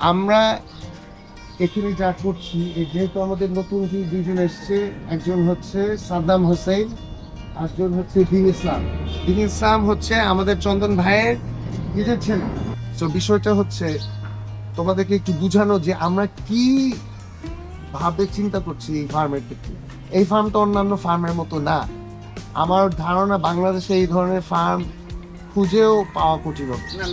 আমরা এখানে যা করছি যেহেতু আমাদের নতুন দুজন এসছে, একজন হচ্ছে সাদ্দাম হোসেন একজন হচ্ছে দিন ইসলাম। দিন ইসলাম হচ্ছে আমাদের চন্দন ভাইয়ের নিজের ছেলে। তো বিষয়টা হচ্ছে, তোমাদেরকে একটু বুঝানো যে আমরা কি ভাবে চিন্তা করছি এই ফার্মের ক্ষেত্রে। এই ফার্ম তো অন্যান্য ফার্মের মতো না। আমার ধারণা বাংলাদেশে এই ধরনের ফার্ম খুঁজেও পাওয়া কঠিন কা-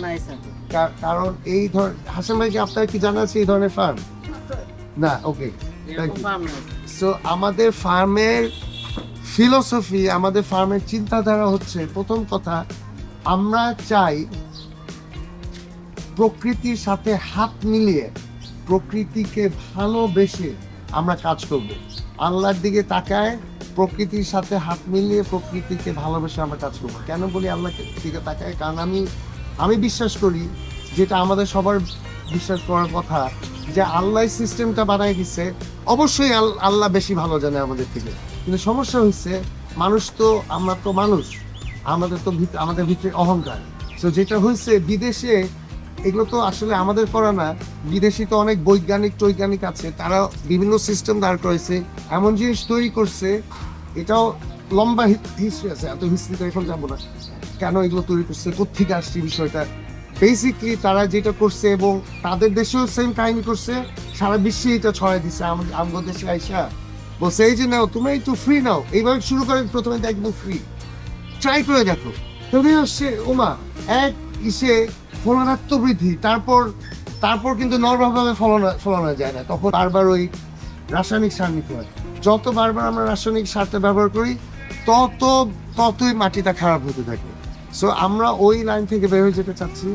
কারণ এই ধর হাসান ভাই আপনার কি জানা আছে এই ধরনের ফার্ম না ওকে সো আমাদের ফার্মের ফিলোসফি আমাদের ফার্মের চিন্তাধারা হচ্ছে প্রথম কথা আমরা চাই প্রকৃতির সাথে হাত মিলিয়ে প্রকৃতিকে ভালোবেসে আমরা কাজ করব। আল্লাহর দিকে তাকায় প্রকৃতির সাথে হাত মিলিয়ে প্রকৃতিকে ভালোবেসে আমরা কাজ করব। কেন বলি আল্লাহকে দিকে তাকায়? কারণ আমি আমি বিশ্বাস করি যেটা আমাদের সবার বিশ্বাস করার কথা, যে আল্লাহ সিস্টেমটা বানাই দিছে, অবশ্যই আল্লাহ বেশি ভালো জানে আমাদের থেকে। কিন্তু সমস্যা হচ্ছে মানুষ তো, আমরা তো মানুষ, আমাদের তো আমাদের ভিতরে অহংকার। তো যেটা হয়েছে বিদেশে এগুলো তো আসলে আমাদের করা না। বিদেশি তো অনেক বৈজ্ঞানিক, টৈজ্ঞানিক আছে, তারা বিভিন্ন সিস্টেম দাঁড় করেছে এমন জিনিস তৈরি করছে, এটাও লম্বা হিস্ট্রি আছে, এত হিস্ট্রিতে এখন যাব না। কেন এগুলো তৈরি করছে কোথেকে আসছে বিষয়টা? বেসিকলি তারা যেটা করছে এবং তাদের দেশেও সেম কাহিনী করছে, সারা বিশ্বে এটা ছড়াই দিচ্ছে আমাদের দেশে আইসা। বলছে, এই যে নাও, তুমি একটু ফ্রি নাও। এইভাবে শুরু করে, প্রথমে তো একদম ফ্রি ট্রাই করে দেখো। তবে হচ্ছে, ওমা, এক ইসে ফলনাত্ম বৃদ্ধি, তারপর তারপর কিন্তু নর্মালভাবে ফলনা, ফলানো যায় না। তখন বারবার ওই রাসায়নিক সার নিতে হয়। যত বারবার আমরা রাসায়নিক সারটা ব্যবহার করি, তত, ততই মাটিটা খারাপ হতে থাকে। সো আমরা ওই লাইন থেকে বের হয়ে যেতে চাচ্ছি।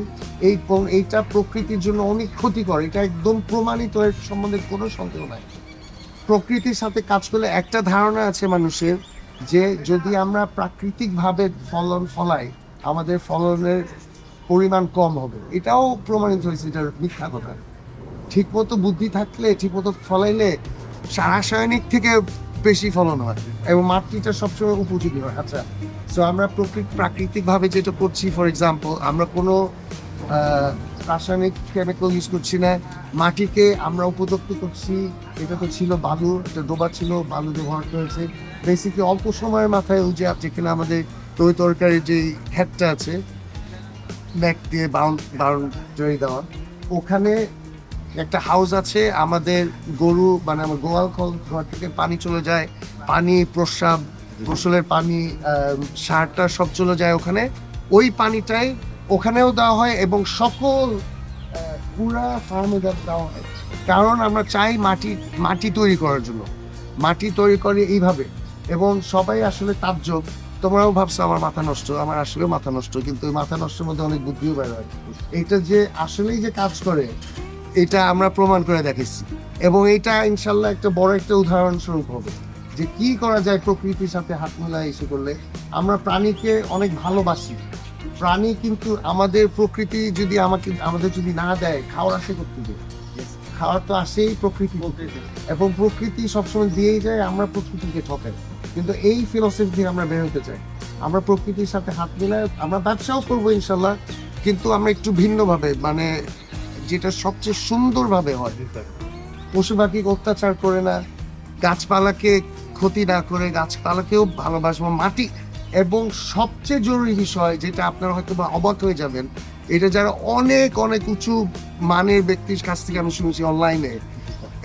এই এইটা প্রকৃতির জন্য অনেক ক্ষতিকর। এটা একদম প্রমাণিত, এর সম্বন্ধে কোনো সন্দেহ নাই। প্রকৃতির সাথে কাজ করলে একটা ধারণা আছে মানুষের যে, যদি আমরা প্রাকৃতিকভাবে ফলন ফলাই, আমাদের ফলনের পরিমাণ কম হবে। এটাও প্রমাণিত হয়েছে, এটার মিথ্যা কথা। ঠিকমতো বুদ্ধি থাকলে, ঠিকমতো ফলাইলে রাসায়নিক থেকে বেশি ফলন হয় এবং মাটিটা সবসময় উপযোগী হয়। আচ্ছা সো আমরা প্রকৃতি প্রাকৃতিকভাবে যেটা করছি ফর এক্সাম্পল আমরা কোনো রাসায়নিক কেমিক্যাল ইউজ করছি না। মাটিকে আমরা উপযুক্ত করছি, এটা তো ছিল বালু, এটা ডোবা ছিল, বালু ব্যবহার করেছে। বেসিকলি অল্প সময়ের মাথায় ওই যে যেখানে আমাদের তরি তরকারির যে ক্ষেতটা আছে ব্যাগ দিয়ে বাউন্ড বাউন্ডারি দেওয়া, ওখানে একটা হাউস আছে, আমাদের গরু মানে আমার গোয়াল ঘর থেকে পানি চলে যায়, পানি, প্রস্রাব গোসলের পানি সারটা সব চলে যায় ওখানে। ওই পানিটাই ওখানেও দেওয়া হয় এবং সকল পুরা ফার্মে দেওয়া হয়। কারণ আমরা চাই মাটি মাটি তৈরি করার জন্য। মাটি তৈরি করে এইভাবে। এবং সবাই আসলে তাজ্জব। তোমরাও ভাবছ আমার মাথা নষ্ট, আমার আসলেও মাথা নষ্ট, কিন্তু ওই মাথা নষ্টের মধ্যে অনেক বুদ্ধিও বের হয়। এইটা যে আসলেই যে কাজ করে, এটা আমরা প্রমাণ করে দেখেছি এবং এটা ইনশাল্লাহ একটা বড় একটা উদাহরণস্বরূপ হবে। যে কি করা যায় প্রকৃতির সাথে হাত মেলায় এসে করলে। আমরা প্রাণীকে অনেক ভালোবাসি। প্রাণী কিন্তু আমাদের প্রকৃতি যদি আমাকে আমাদের যদি না দেয় খাওয়ার আসে করতে দেয়। খাওয়ার তো আসেই প্রকৃতি। এবং প্রকৃতি সবসময় দিয়েই যায় আমরা প্রকৃতিকে ঠকাই। কিন্তু এই ফিলোসফি দিয়ে আমরা বের হতে চাই। আমরা প্রকৃতির সাথে হাত মিলায় আমরা ব্যবসাও করব ইনশাল্লাহ কিন্তু আমরা একটু ভিন্নভাবে মানে যেটা সবচেয়ে সুন্দরভাবে হয়। পশু পাখি অত্যাচার করে না গাছপালাকে ক্ষতি না করে গাছপালাকেও ভালোবাসবো। মাটি এবং সবচেয়ে জরুরি বিষয় যেটা আপনারা হয়তো বা অবাক হয়ে যাবেন, এটা যারা অনেক অনেক উঁচু মানের ব্যক্তির কাছ থেকে আমি শুনেছি অনলাইনে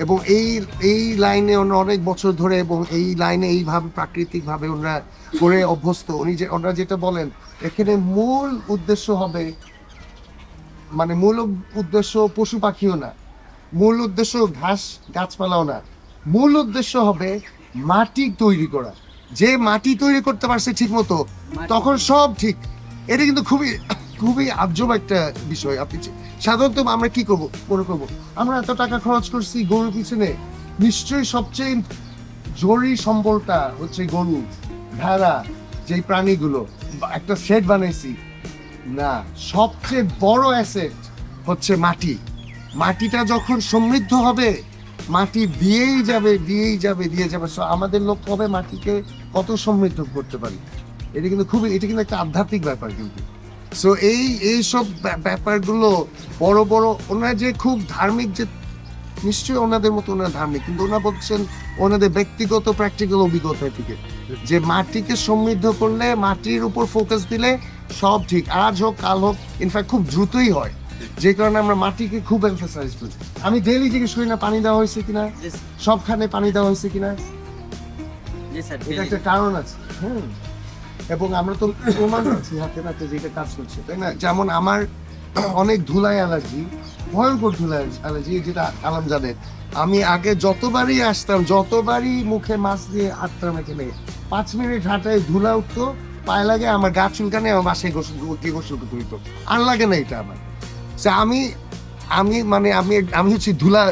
এবং এই এই লাইনে ওনারা অনেক বছর ধরে এবং এই লাইনে এইভাবে প্রাকৃতিকভাবে ওনারা করে অভ্যস্ত। উনি যে, ওনারা যেটা বলেন, এখানে মূল উদ্দেশ্য হবে মানে মূল উদ্দেশ্য পশু পাখিও না, মূল উদ্দেশ্য ঘাস, গাছপালাও না। মূল উদ্দেশ্য হবে মাটি তৈরি করা। যে মাটি তৈরি করতে পারছে ঠিক মতো তখন সব ঠিক। এটা কিন্তু খুবই খুবই আজব একটা বিষয়। আপনি সাধারণত আমরা কি করব? মনে করব আমরা এত টাকা খরচ করছি গরুর পিছনে। নিশ্চয়ই সবচেয়ে জরুরি সম্বলটা হচ্ছে গরু ভেড়া যেই প্রাণীগুলো। একটা সেট বানাইছি। না সবচেয়ে বড় অ্যাসেট হচ্ছে মাটি। মাটিটা যখন সমৃদ্ধ হবে মাটি দিয়েই যাবে দিয়েই যাবে দিয়ে যাবে। So, আমাদের লক্ষ্য হবে মাটিকে কত সমৃদ্ধ করতে পারি। এটা কিন্তু খুবই এটা কিন্তু একটা আধ্যাত্মিক ব্যাপার কিন্তু। সো এই এই সব ব্যা- ব্যাপারগুলো বড় বড় ওনারা যে খুব ধার্মিক যে নিশ্চয়ই ওনাদের মতো ওনারা ধার্মিক কিন্তু ওনারা বলছেন ওনাদের ব্যক্তিগত প্র্যাকটিক্যাল অভিজ্ঞতা থেকে যে মাটিকে সমৃদ্ধ করলে মাটির উপর ফোকাস দিলে সব ঠিক আজ হোক কাল হোক ইনফ্যাক্ট খুব দ্রুতই হয়। যে কারণে আমরা মাটিকে খুব এমফাসাইজ করি। আমি ডেইলি জিজ্ঞেস করি না পানি দেওয়া হয়েছে কিনা? সবখানে পানি দেওয়া হয়েছে কিনা? এটা একটা কারণ আছে এবং আমরা তো প্রমাণ পাচ্ছি হাতে নাতে যে এটা কাজ করছে তাই না? যেমন আমার অনেক ধুলাই অ্যালার্জি ভয়ঙ্কর অ্যালার্জি যেটা আলাম জানে। আমি আগে যতবারই আসতাম যতবারই মুখে মাছ দিয়ে আটতাম এখানে পাঁচ মিনিট হাঁটায় ধুলা উঠতো পায়ে লাগে আমার গা চুলকানে আমার বাসায় গোসল গোসল করতে হইতো। আর লাগে না এটা আমার। আমি আমি মানে আমি আমি হচ্ছে ধুলা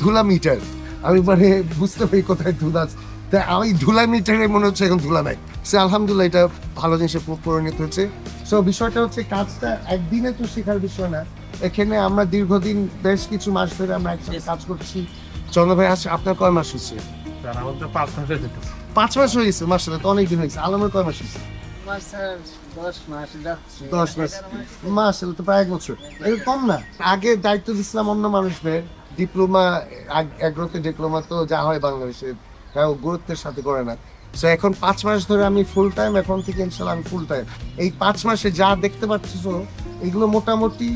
ধুলা মিটার আমি মানে বুঝতে পারি কোথায় ধুলা। তাই আমি ধুলা মিটারে মনে হচ্ছে এখন ধুলা নাই। সে আলহামদুলিল্লাহ এটা ভালো জিনিসে পরিণত হয়েছে। সো বিষয়টা হচ্ছে কাজটা একদিনে তো শেখার বিষয় না। এখানে আমরা দীর্ঘদিন বেশ কিছু মাস ধরে আমরা একসাথে কাজ করছি। চন্দ্র ভাই আস আপনার কয় মাস হচ্ছে পাঁচ পাঁচ মাস হয়ে গেছে মাস তো অনেক দিন হয়েছে আলমের কয় মাস হয়েছে? দশ মাস। যাচ্ছে দশ মাস মাস তো প্রায় এক বছর। এটা কম না। আগে দায়িত্ব দিচ্ছিলাম অন্য মানুষদের। ডিপ্লোমা এগ্রোতে ডিপ্লোমা তো যা হয় বাংলাদেশে। কারও গুরুত্বের সাথে করে না। তো এখন পাঁচ মাস ধরে আমি ফুল টাইম এখন থেকে ইনশাল্লাহ আমি ফুল টাইম এই পাঁচ মাসে যা দেখতে পাচ্ছ, এগুলো মোটামুটি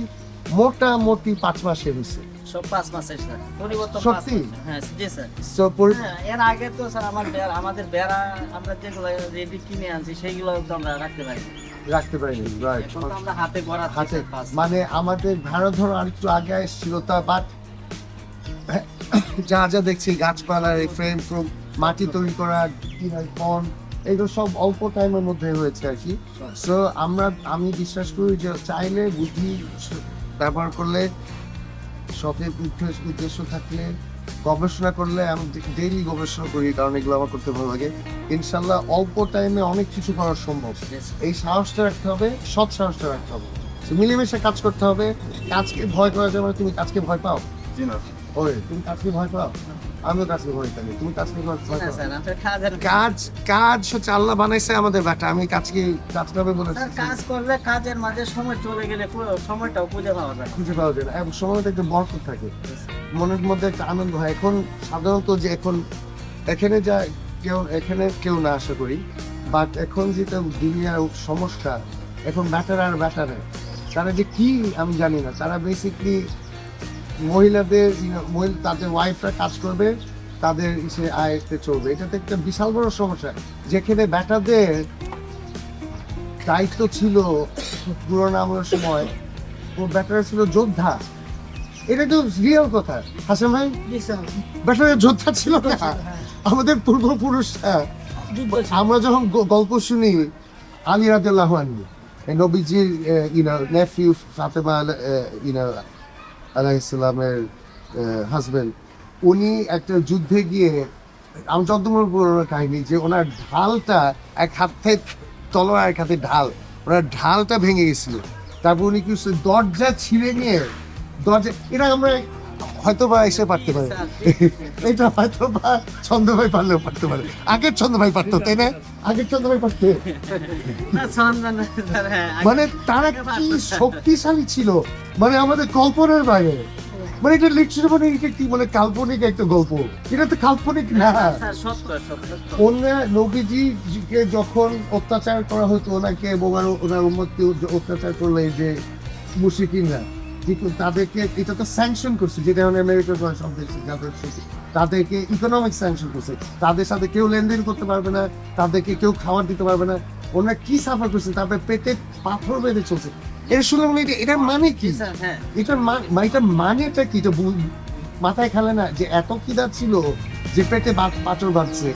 মোটামুটি পাঁচ মাসে হয়েছে। সব পাঁচ মাসের স্যার। পরিবর্তন সত্যি? হ্যাঁ জি স্যার। So, হ্যাঁ, এর আগে তো স্যার আমার বেড়া আমাদের বেড়া আমরা যেগুলো রেডি কিনে আনছি সেইগুলো তো আমরা রাখতে পারি রাখতে পারিনি রাইট এখন তো আমরা হাতে হাতে মানে আমাদের ভাড়া ধরো আরেকটু আগে এসেছিল তা বাট যা যা দেখছি গাছপালা এই ফ্রেম ফ্রুম মাটি তৈরি করা পন এগুলো সব অল্প টাইমের মধ্যে হয়েছে আর কি। সো আমরা আমি বিশ্বাস করি যে চাইলে বুদ্ধি ব্যবহার করলে সঠিক উদ্দেশ্য- উদ্দেশ্য থাকলে গবেষণা করলে আমি ডেইলি গবেষণা করি কারণ এগুলো আমার করতে ভালো লাগে। ইনশাল্লাহ অল্প টাইমে অনেক কিছু করা সম্ভব। এই সাহসটা রাখতে হবে সৎ সাহসটা রাখতে হবে। মিলেমিশে কাজ করতে হবে। কাজকে ভয় করা যাবে তুমি কাজকে ভয় পাও? জি না। ওই তুমি কাজকে ভয় পাও? আমিও কাজকে ভয় পাই তুমি স্যার আপনার কাজের কাজ কাজ হচ্ছে আল্লাহ বানাইছে আমাদের বাটা আমি কাজকে কাজ করবে স্যার কাজ করলে কাজের মাঝে সময় চলে গেলে সময়টাও খুঁজে পাওয়া যায়। খুঁজে পাওয়া যায় এবং সময় মধ্যে একটা বরকত থাকে। মনের মধ্যে একটা আনন্দ হয়। এখন সাধারণত যে এখন এখানে যা কেউ এখানে কেউ না আশা করি। বাট এখন যেটা দুনিয়ার সমস্যা এখন ব্যাটার আর ব্যাটারে তারা যে কি আমি জানি না। তারা বেসিকলি মহিলাদের তাদের ওয়াইফরা কাজ করবে তাদের সে আয়তে চলবে। এটা তো একটা বিশাল বড় সমস্যা। যেখানে ব্যাটাদের দায়িত্ব ছিল পুরোনো আমলের সময় ও ব্যাটারা ছিল যোদ্ধা। এটা তো রিয়েল কথা। হাসান ভাই? যোদ্ধা ছিল না। আমাদের পূর্বপুরুষরা। যুদ্ধ ছিল। আমরা যখন গল্প শুনি আলী আনহু নবীজির you know nephew Fatema you know আলাইহিসসালামের husband উনি একটা যুদ্ধে গিয়ে আমি চন্দ্রমোহন পুরোনো কাহিনী যে ওনার ঢালটা এক হাতে তলোয়ার এক হাতে ঢাল ওনার ঢালটা ভেঙে গেছিল। তারপর উনি কি করছে, দরজা ছিঁড়ে নিয়ে দরজা এটা আমরা হয়তো বা এসে পারতে পারি। এটা হয়তো বা ছন্দভাই পারলেও পারতে পারে। আগের ছন্দভাই পারতো তাই না? আগের ছন্দভাই পারতে। হ্যাঁ, মানে তারা কি শক্তিশালী ছিল? মানে আমাদের কল্পনার বাইরে। মানে এটা লিখছিল মানে এটা কি মানে কাল্পনিক একটা গল্প। এটা তো কাল্পনিক না। সত্য, সত্য। অন্য নবীজিকে যখন অত্যাচার করা হতো ওনাকে এবং আরও ওনার উন্মতকে অত্যাচার করলে যে মুশিকিনরা তাদেরকে এটা তো স্যাংশন করছে যেটা এখন আমেরিকা করে সব দেশ যাদের তাদেরকে ইকোনমিক স্যাংশন করছে। তাদের সাথে কেউ লেনদেন করতে পারবে না তাদেরকে কেউ খাবার দিতে পারবে না ওনারা কি সাফার করছে তারপরে পেটে পাথর বেঁধে চলছে। এটা শুনলাম এটা এটার মানে কি? হ্যাঁ। এটার মা- মা- এটার মানেটা কি? এটা মাথায় খেলে না যে এত খিদা ছিল যে পেটে পাথর বাঁধছে।